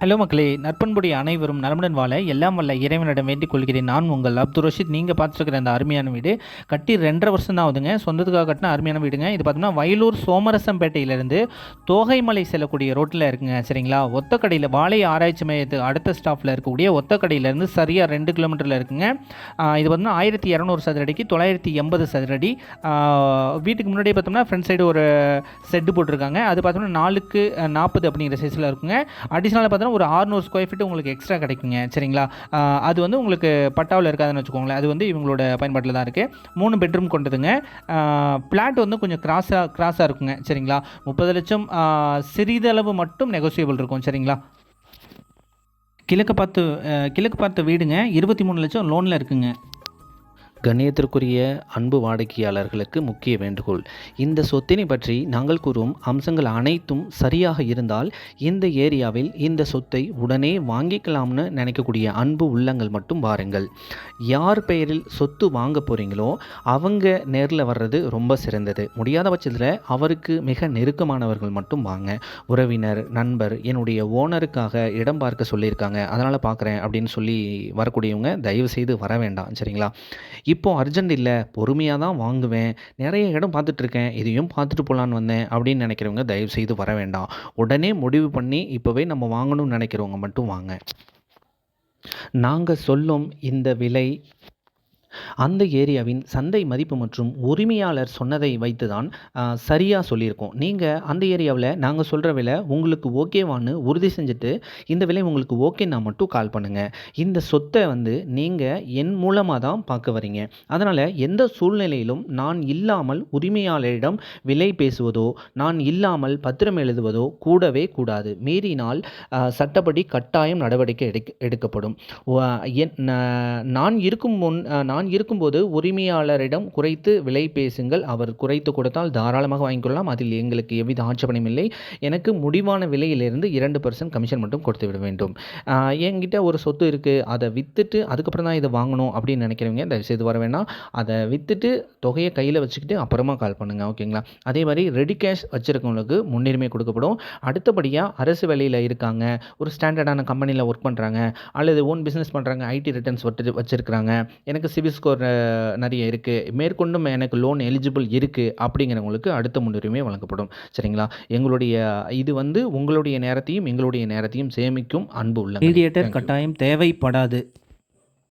Hello மக்களே நற்பண்புடைய அனைவரும் நலமுடன் வாழ எல்லாம் வல்ல இறைவனிடம் வேண்டிக் கொள்கிறேன். நான் உங்கள் அப்துல் ரஷீத். நீங்கள் பார்த்துருக்கிற அந்த அருமையான வீடு கட்டி ரெண்டரை வருஷம் தான் ஆகுதுங்க. சொந்தத்துக்காக கட்டின அருமையான வீடுங்க. இது பார்த்தோம்னா வயலூர் சோமரசம்பேட்டையிலேருந்து தோகைமலை செல்லக்கூடிய ரோட்டில் இருக்குங்க சரிங்களா? ஒத்தக்கடையில் வாழை ஆராய்ச்சி மையத்துக்கு அடுத்த ஸ்டாஃபில் இருக்கக்கூடிய ஒத்தக்கடையிலேருந்து சரியாக ரெண்டு கிலோமீட்டரில் இருக்குங்க. இது பார்த்தோம்னா ஆயிரத்தி இரநூறு சதுரடிக்கு தொள்ளாயிரத்தி எண்பது சதுரடி. வீட்டுக்கு முன்னாடியே பார்த்தோம்னா ஃப்ரண்ட் சைடு ஒரு செட்டு போட்டிருக்காங்க. அது பார்த்தோம்னா நாலுக்கு நாற்பது அப்படிங்கிற சைஸில் இருக்குங்க. அடிஷ்னலாக பார்த்தோம்னா பார்த்தோன்னா ஒரு 600 ஸ்கொயர் ஃபீட் உங்களுக்கு எக்ஸ்ட்ரா கிடைக்குங்க. சரிங்களா? அது வந்து உங்களுக்கு பட்டாவில் இருக்காதுன்னு வச்சுக்கோங்களேன். அது வந்து இவங்களோட பயன்பாட்டில் தான் இருக்குது மூணு பெட்ரூம் கொண்டதுங்க. பிளாட் வந்து கொஞ்சம் கிராஸாக கிராஸாக இருக்குங்க. சரிங்களா? முப்பது லட்சம் சிறிதளவு மட்டும் நெகோசியபிள் இருக்கும். சரிங்களா? கிழக்கு பார்த்து கிழக்கு பார்த்த வீடுங்க. இருபத்தி மூணு லட்சம் லோனில் இருக்குங்க. கண்ணியத்திற்குரிய அன்பு வாடிக்கையாளர்களுக்கு முக்கிய வேண்டுகோள். இந்த சொத்தினை பற்றி நாங்கள் கூறும் அம்சங்கள் அனைத்தும் சரியாக இருந்தால் இந்த ஏரியாவில் இந்த சொத்தை உடனே வாங்கிக்கலாம்னு நினைக்கக்கூடிய அன்பு உள்ளங்கள் மட்டும் வாருங்கள். யார் பெயரில் சொத்து வாங்க போகிறீங்களோ அவங்க நேரில் வர்றது ரொம்ப சிறந்தது. முடியாத பட்சத்தில் அவருக்கு மிக நெருக்கமானவர்கள் மட்டும் வாங்க. உறவினர் நண்பர் என்னுடைய ஓனருக்காக இடம் பார்க்க சொல்லியிருக்காங்க. அதனால் பார்க்குறேன் அப்படின்னு சொல்லி வரக்கூடியவங்க தயவு செய்து வர வேண்டாம். சரிங்களா? இப்போ அர்ஜென்ட் இல்லை பொறுமையாக தான் வாங்குவேன் நிறைய இடம் பார்த்துட்ருக்கேன் இதையும் பார்த்துட்டு போகலான்னு வந்தேன் அப்படின்னு நினைக்கிறவங்க தயவு செய்து வர வேண்டாம். உடனே முடிவு பண்ணி இப்போவே நம்ம வாங்கணும்னு நினைக்கிறவங்க மட்டும் வாங்க. நாங்கள் சொல்லும் இந்த விலை அந்த ஏரியாவின் சந்தை மதிப்பு மற்றும் உரிமையாளர் சொன்னதை வைத்து தான் சரியாக சொல்லியிருக்கோம். நீங்கள் அந்த ஏரியாவில் நாங்கள் சொல்கிற விலை உங்களுக்கு ஓகேவான்னு உறுதி செஞ்சுட்டு இந்த விலை உங்களுக்கு ஓகேன்னா மட்டும் கால் பண்ணுங்கள் இந்த சொத்தை வந்து நீங்கள் என் மூலமாக தான் பார்க்க வரீங்க. அதனால் எந்த சூழ்நிலையிலும் நான் இல்லாமல் உரிமையாளரிடம் விலை பேசுவதோ நான் இல்லாமல் பத்திரம் எழுதுவதோ கூடவே கூடாது. மீறினால் சட்டப்படி கட்டாயம் நடவடிக்கை எடுக்க எடுக்கப்படும். என்- நான் இருக்கும் முன் நான் நான் இருக்கும்போது உரிமையாளரிடம் குறைத்து விலை பேசுங்கள். அவர் குறைத்து கொடுத்தால் தாராளமாக வாங்கிக்கொள்ளலாம் அதில் எங்களுக்கு எவ்வித ஆட்சேபனையும் இல்லை. எனக்கு முடிவான விலையிலிருந்து இரண்டு பர்சன்ட் கமிஷன் மட்டும் கொடுத்து விட வேண்டும். என்கிட்ட ஒரு சொத்து இருக்குது அதை விற்றுட்டு அதுக்கப்புறம் தான் இதை வாங்கணும் அப்படின்னு நினைக்கிறவங்க தயவுசெய்து வர வேணாம். அதை விற்றுட்டு தொகையை கையில் வச்சுக்கிட்டு அப்புறமா கால் பண்ணுங்கள் ஓகேங்களா? அதே மாதிரி ரெடி கேஷ் வச்சுருக்கவங்களுக்கு முன்னுரிமை கொடுக்கப்படும். அடுத்தபடியாக அரசு வேலையில் இருக்காங்க. ஒரு ஸ்டாண்டர்டான கம்பெனியில் ஒர்க் பண்ணுறாங்க அல்லது ஓன் பிஸ்னஸ் பண்ணுறாங்க ஐடி ரிட்டர்ன்ஸ் வச்சு வச்சுருக்காங்க எனக்கு சிவில் ஸ்கோர் நிறைய இருக்குது மேற்கொண்டும் எனக்கு லோன் எலிஜிபிள் இருக்குது அப்படிங்கிறவங்களுக்கு அடுத்த முன்னுரிமை வழங்கப்படும். சரிங்களா? எங்களுடைய இது வந்து உங்களுடைய நேரத்தையும் எங்களுடைய நேரத்தையும் சேமிக்கும் அன்பு உள்ள மீடியேட்டர் கட்டாயம் தேவைப்படாது.